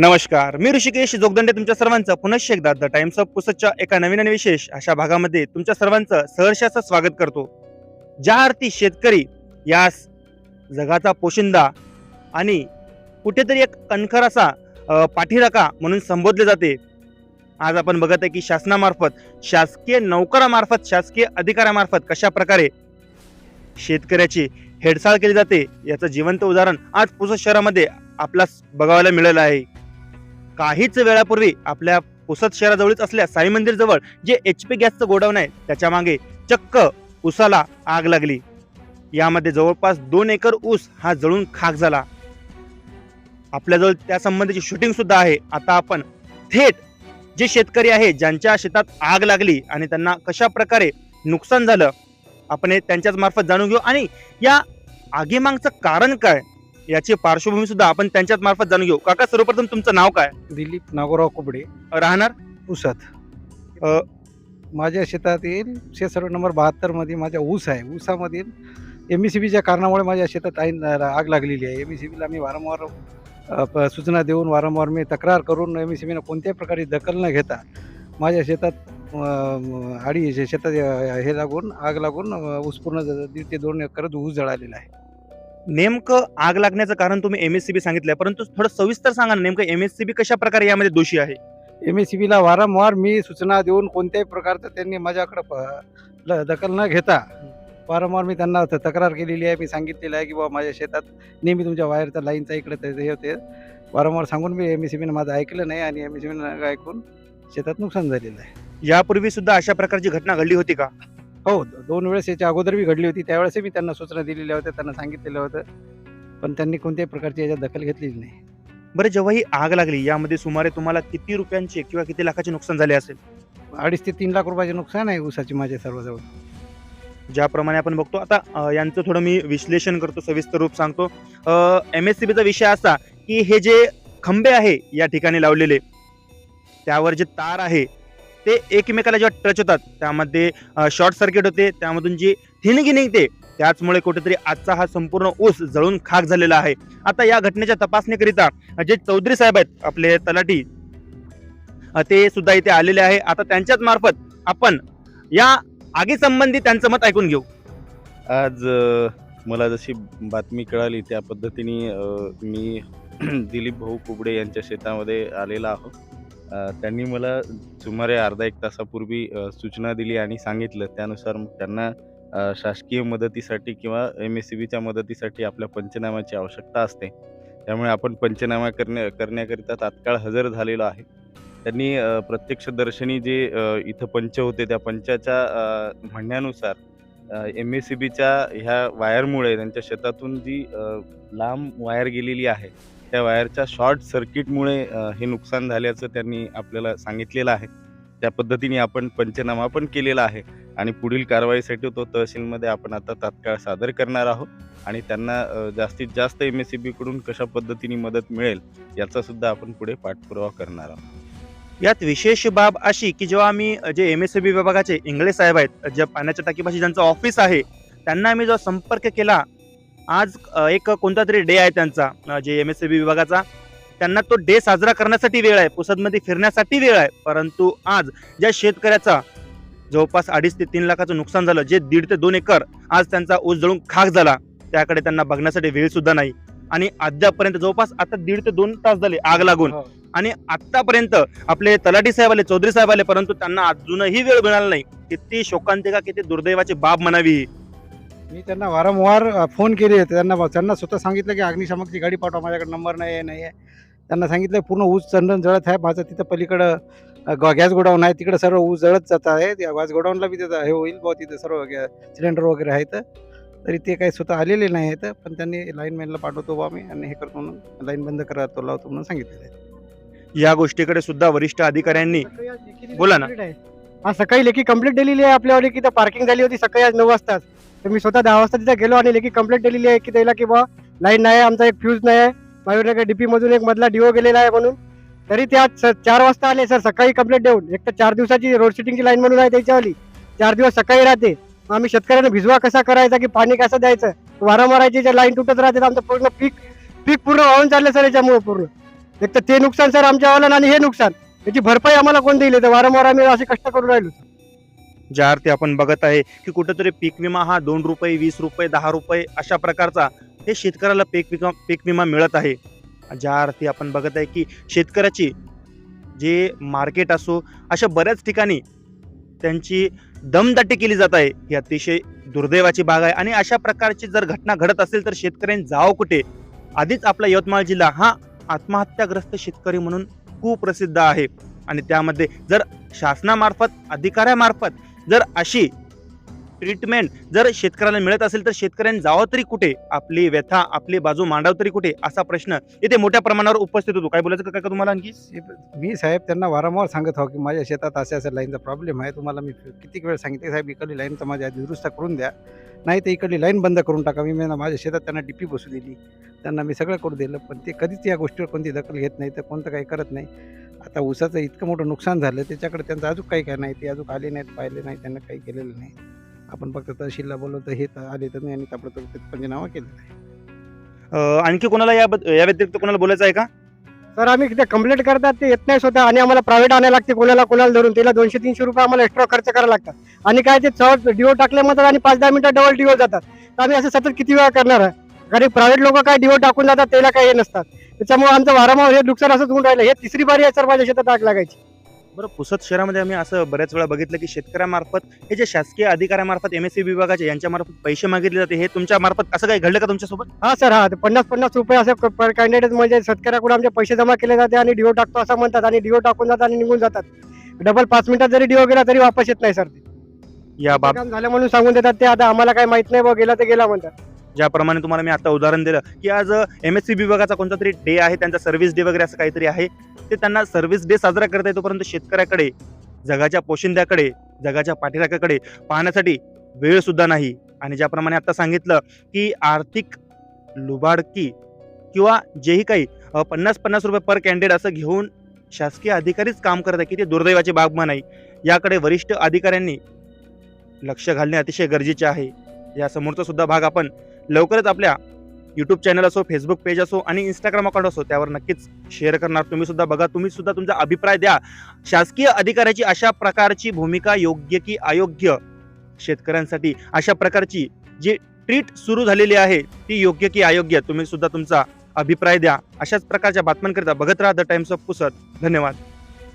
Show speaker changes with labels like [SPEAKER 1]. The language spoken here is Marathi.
[SPEAKER 1] नमस्कार मी ऋषिकेश जोगदंडे तुमच्या सर्वांचं पुनश्च एकदा द टाइम्स ऑफ पुसतच्या एका नवीन आणि विशेष अशा भागामध्ये तुमच्या सर्वांचं सहर्षाचं स्वागत करतो. ज्या अर्थी शेतकरी यास जगाचा पोशिंदा आणि कुठेतरी एक कणखर असा अ, पाठीराखा म्हणून संबोधले जाते. आज आपण बघत आहे की शासनामार्फत शासकीय नौकरामार्फत शासकीय अधिकाऱ्यामार्फत कशा प्रकारे शेतकऱ्याची हेडसाळ केली जाते याचं जिवंत उदाहरण आज पुसद शहरामध्ये आपल्यास बघायला मिळालं आहे. काहीच वेळापूर्वी आपल्या पुसद शहराजवळच असल्या साई मंदिर जवळ जे एच पी गॅसचं गोडाऊन आहे त्याच्यामागे चक्क ऊसाला आग लागली. यामध्ये जवळपास दोन एकर ऊस हा जळून खाक झाला. आपल्याजवळ त्या संबंधीची शूटिंग सुद्धा आहे. आता आपण थेट जे शेतकरी आहे ज्यांच्या शेतात आग लागली आणि त्यांना कशा प्रकारे नुकसान झालं आपण हे त्यांच्याच मार्फत जाणून घेऊ. आणि या आगीमागचं कारण काय? याची पार्श्वभूमी सुद्धा आपण त्यांच्याच मार्फत जाणून घेऊ. काका सर्वप्रथम तुमचं नाव काय?
[SPEAKER 2] दिलीप नागोराव कुबडे.
[SPEAKER 1] राहणार?
[SPEAKER 2] ऊसात.
[SPEAKER 1] अ,
[SPEAKER 2] माझ्या शेतातील क्षेत्र नंबर बहात्तरमध्ये माझ्या ऊस आहे. ऊसामधील एम सी बीच्या कारणामुळे माझ्या शेतात ऐन आग लागलेली आहे. एम सी बीला मी वारंवार अ, प- सूचना देऊन वारंवार मी तक्रार करून एम सी बीनं कोणत्याही प्रकारे दखल न घेता माझ्या शेतात अ, म, आडी शे- शेतात अ, हे लागून आग लागून अ, ऊस पूर्ण ज- दीड ते दोन एकर ऊस जळालेला आहे.
[SPEAKER 1] नेमकं आग लागण्याचं कारण तुम्ही एम एस सी बी सांगितलंय परंतु थोडं सविस्तर सांगा ना नेमकं एम एस सी बी कशा प्रकारे यामध्ये दोषी आहे?
[SPEAKER 2] एम एस सी बीला वारंवार मी सूचना देऊन कोणत्याही प्रकारचं त्यांनी माझ्याकडं दखल न घेता वारंवार मी त्यांना तक्रार केलेली आहे मी सांगितलेलं आहे की बाबा माझ्या शेतात नेहमी तुमच्या वायरचा लाईनचा इकडे ते- हे होते. वारंवार सांगून मी एम एस सी बीनं माझं ऐकलं नाही आणि एम एस सी बीनं ऐकून शेतात नुकसान झालेलं आहे.
[SPEAKER 1] यापूर्वी सुद्धा अशा प्रकारची घटना घडली होती का?
[SPEAKER 2] हो दोन वेळेस याच्या अगोदर बी घडली होती त्यावेळेसही मी त्यांना सूचना दिलेल्या होत्या त्यांना सांगितलेलं होतं पण त्यांनी कोणत्याही प्रकारची याच्यात दखल घेतलेली नाही.
[SPEAKER 1] बरं जेव्हा ही आग लागली यामध्ये सुमारे तुम्हाला किती रुपयांचे किंवा किती लाखाचे नुकसान झाले असेल?
[SPEAKER 2] अडीच ते तीन लाख रुपयाचे नुकसान आहे ऊसाची माझ्या सर्वजवळ.
[SPEAKER 1] ज्याप्रमाणे आपण बघतो आता अ, यांचं थोडं मी विश्लेषण करतो सविस्तर रूप सांगतो. एम एस सी बीचा विषय असा की हे जे खंबे आहे या ठिकाणी लावलेले त्यावर जे तार आहे ते एकमेकाला जेव्हा टच होतात त्यामध्ये शॉर्ट सर्किट होते त्यामधून जी थिणगी निघते त्याचमुळे कुठेतरी आजचा हा संपूर्ण ऊस जळून खाक झालेला आहे. आता या घटनेच्या तपासणीकरिता जे चौधरी साहेब आहेत आपले तलाठी ते सुद्धा इथे आलेले आहे. आता त्यांच्याच मार्फत आपण या आगीसंबंधी त्यांचं मत ऐकून घेऊ.
[SPEAKER 3] आज मला जशी बातमी कळाली त्या पद्धतीने मी दिलीप भाऊ कुबडे यांच्या शेतामध्ये आलेला आहो त्यांनी मला सुमारे अर्धा एक तासापूर्वी सूचना दिली आणि सांगितलं. त्यानुसार मग त्यांना शासकीय मदतीसाठी किंवा एम एस सी बीच्या मदतीसाठी आपल्या पंचनाम्याची आवश्यकता असते. त्यामुळे आपण पंचनामा करण्या करण्याकरिता तात्काळ हजर झालेलो आहे. त्यांनी प्रत्यक्षदर्शनी जे इथं पंच होते त्या पंचाच्या म्हणण्यानुसार एम एस सी बीच्या ह्या वायरमुळे त्यांच्या शेतातून जी लांब वायर गेलेली आहे त्या वायरच्या शॉर्ट सर्किटमुळे हे नुकसान झाल्याचं त्यांनी आपल्याला सांगितलेलं आहे. त्या पद्धतीने आपण पंचनामा पण केलेला आहे आणि पुढील कारवाईसाठी तो तहसीलमध्ये आपण आता तात्काळ सादर करणार आहोत आणि त्यांना जास्तीत जास्त एम एस सी बीकडून कशा पद्धतीने मदत मिळेल याचासुद्धा आपण पुढे पाठपुरावा करणार आहोत.
[SPEAKER 1] यात विशेष बाब अशी की जेव्हा आम्ही जे एम एस बी विभागाचे इंगळे साहेब आहेत जे पाण्याच्या टाकीपाशी ज्यांचं ऑफिस आहे त्यांना आम्ही जेव्हा संपर्क केला आज एक कोणता तरी डे आहे त्यांचा जे एम एस बी विभागाचा. त्यांना तो डे साजरा करण्यासाठी वेळ आहे. पुसदमध्ये फिरण्यासाठी वेळ आहे. परंतु आज ज्या शेतकऱ्याचा जवळपास अडीच ते तीन लाखाचं नुकसान झालं जे दीड ते दोन एकर आज त्यांचा ऊस जळून खाक झाला त्याकडे त्यांना बघण्यासाठी वेळ सुद्धा नाही. आणि अद्यापर्यंत जवळपास आता दीड ते दोन तास झाले आग लागून. आणि आतापर्यंत आपले तलाठी साहेब आले चौधरी साहेब आले परंतु त्यांना अजूनही वेळ मिळाला नाही. किती शोकांतिका किती दुर्दैवाची बाब म्हणावी ही.
[SPEAKER 2] मी त्यांना वारंवार फोन केले होते. त्यांना त्यांना स्वतः सांगितलं की अग्निशामकची गाडी पाठवा माझ्याकडे नंबर नाही आहे नाही आहे त्यांना सांगितलं पूर्ण ऊस चंदन जळत आहे. माझं तिथं पलीकडं गॅस गोडाऊन आहे. तिकडं सर्व ऊस जळत जात आहे. त्या गॅस गोडाऊनला बी तिथं हे होईल बुवा तिथं सर्व सिलेंडर वगैरे आहेत. तरी ते काही स्वतः आलेले नाही आहेत पण त्यांनी लाईनमॅनला पाठवतो बा मी आणि हे करतो म्हणून लाईन बंद करा तो लावतो म्हणून सांगितलेलं आहे.
[SPEAKER 1] या गोष्टीकडे सुद्धा वरिष्ठ अधिकाऱ्यांनी बोला ना.
[SPEAKER 4] आज सकाळी लेखी कंप्लीट दिलेली आहे आपल्यावर की तर पार्किंग झाली होती सकाळी आज नऊ वाजताच. तर मी स्वतः दहा वाजता तिथे गेलो आणि लेखी कंप्लेंट दिलेली आहे की त्याला की बा लाईन नाही आहे आमचा एक फ्यूज नाही आहे. माझ्याकडे डीपी मधून एक मधला डिओ गेलेला आहे म्हणून. तरी ते आज स- चार वाजता आले सर सकाळी कंप्लेंट देऊन. एक तर चार दिवसाची रोड सिटिंगची लाईन म्हणून आहे त्याच्यावाली. चार दिवस सकाळी राहते. आम्ही शेतकऱ्यांना भिजवा कसा करायचा की पाणी कसं द्यायचं? वारंवार लाईन तुटत राहते तर आमचं पूर्ण पीक पीक पूर्ण वाहून चाललं सर याच्यामुळे पूर्ण. एक तर ते नुकसान सर आमच्या आणि हे नुकसान. याची भरपाई आम्हाला कोण देईल? तर वारंवार आम्ही असे कष्ट करून राहिलो.
[SPEAKER 1] ज्या अर्थी आपण बघत आहे की कुठेतरी पीक विमा हा दोन रुपये वीस रुपये दहा रुपये अशा प्रकारचा हे शेतकऱ्याला पीक विमा पीक विमा मिळत आहे. ज्या अर्थी आपण बघत आहे की शेतकऱ्याची जे मार्केट असो अशा बऱ्याच ठिकाणी त्यांची दमदाटी केली जात आहे. ही अतिशय दुर्दैवाची बाग आहे. आणि अशा प्रकारची जर घटना घडत असेल तर शेतकऱ्यांनी जावं कुठे? आधीच आपला यवतमाळ जिल्हा हा आत्महत्याग्रस्त शेतकरी म्हणून कुप्रसिद्ध आहे. आणि त्यामध्ये जर शासनामार्फत अधिकाऱ्यामार्फत जर अशी ट्रीटमेंट जर शेतकऱ्याला मिळत असेल तर शेतकऱ्यांनी जावं तरी कुठे? आपली व्यथा आपली बाजू मांडाव तरी कुठे? असा प्रश्न इथे मोठ्या प्रमाणावर उपस्थित होतो. काय बोलायचं का तुम्हाला आणखी?
[SPEAKER 2] मी साहेब त्यांना वारंवार सांगत आहो की माझ्या शेतात अशा अशा लाईनचा प्रॉब्लेम आहे. तुम्हाला मी किती वेळ सांगितले? साहेब इकडली लाईन तर माझ्या दुरुस्त करून द्या. नाही तर इकडली लाईन बंद करून टाका. मी माझ्या शेतात त्यांना डीपी बसू दिली. त्यांना मी सगळं करू दिलं. पण ते कधीच या गोष्टीवर कोणती दखल घेत नाही. तर कोणतं काही करत नाही. आता ऊसाचं इतकं मोठं नुकसान झालं. त्याच्याकडे त्यांचं अजून काही काय नाही. ते अजून आले नाहीत पाहिले नाही त्यांना काही केलेलं नाही. आपण फक्त तहसीलला बोलवतं हे तर आले तर नाही आणि ताबडतोब ते पंचनामा केलेला आहे.
[SPEAKER 1] अं, आणखी कोणाला या या व्यतिरिक्त कोणाला बोलायचं आहे का?
[SPEAKER 4] सर आम्ही तिथे कंप्लेंट करतात ते येत नाही स्वतः. आणि आम्हाला प्रायव्हेट आणायला लागते कोणाला कोणाला धरून. त्याला दोनशे तीनशे रुपये आम्हाला एक्स्ट्रा खर्च करायला लागतात. आणि काय ते सहज डिओ टाकले म्हणतात आणि पाच दहा मिनिटं डबल डिओ जातात. तर आम्ही असं सतत किती वेळा करणार आहे? कारण प्रायव्हेट लोक काय डिओ टाकून जातात त्याला काही हे नसतात. त्याच्यामुळे आमचं वारंवार हे नुकसान असंच होऊन राहिलं. हे तिसरी बारी आहे सर माझ्या शेतात आग लागायची.
[SPEAKER 1] बरं पुसद शहरामध्ये आम्ही असं बऱ्याच वेळा बघितलं की शेतकऱ्यामार्फत हे जे शासकीय अधिकाऱ्यामार्फत एम एस सी विभागाचे यांच्यामार्फत पैसे मागितले जाते हे तुमच्या मार्फत असं काही घडलं का तुमच्यासोबत?
[SPEAKER 4] हा सर हा. ते पन्नास पन्नास रुपये असं पर कॅन्डिडेट म्हणजे शेतकऱ्याकडून आमचे पैसे जमा केले जाते आणि डिओ टाकतो असं म्हणतात आणि डिओ टाकून जातात आणि निघून जातात. डबल पाच मिनिटात जरी डिओ गेला तरी वापस येत नाही सर. ते
[SPEAKER 1] या बाब
[SPEAKER 4] काम झालं म्हणून सांगून देतात ते आता आम्हाला काही माहीत नाही बा गेला तर गेला म्हणतात.
[SPEAKER 1] ज्याप्रमाणे तुम्हाला मी आता उदाहरण दिलं की आज एम एस सी विभागाचा कोणता तरी डे आहे त्यांचा सर्व्हिस डे वगैरे असं काहीतरी आहे. ते त्यांना सर्व्हिस डे साजरा करता येतो परंतु शेतकऱ्याकडे जगाच्या पोशिंद्याकडे जगाच्या पाठीराख्याकडे पाहण्यासाठी वेळ सुद्धा नाही. आणि ज्याप्रमाणे आता सांगितलं की आर्थिक लुबाडकी किंवा जेही काही पन्नास पन्नास रुपये पर कॅन्डिडेट असं घेऊन शासकीय अधिकारीच काम करत आहे की ते दुर्दैवाची बाब म्हणाई याकडे वरिष्ठ अधिकाऱ्यांनी लक्ष घालणे अतिशय गरजेचे आहे. या समोरचा सुद्धा भाग आपण लवकरच आपल्या यूट्यूब चॅनल असो फेसबुक पेज असो आणि इंस्टाग्राम अकाउंट असो त्यावर नक्कीच शेअर करणार. तुम्ही सुद्धा बघा तुम्ही सुद्धा तुमचा अभिप्राय द्या. शासकीय अधिकाऱ्याची अशा प्रकारची भूमिका योग्य की अयोग्य? शेतकऱ्यांसाठी अशा प्रकारची जी ट्रीट सुरू झालेली आहे ती योग्य की अयोग्य? तुम्ही सुद्धा तुमचा अभिप्राय द्या. अशाच प्रकारच्या बातम्यांकरिता बघत राहा द टाइम्स ऑफ पुसत धन्यवाद.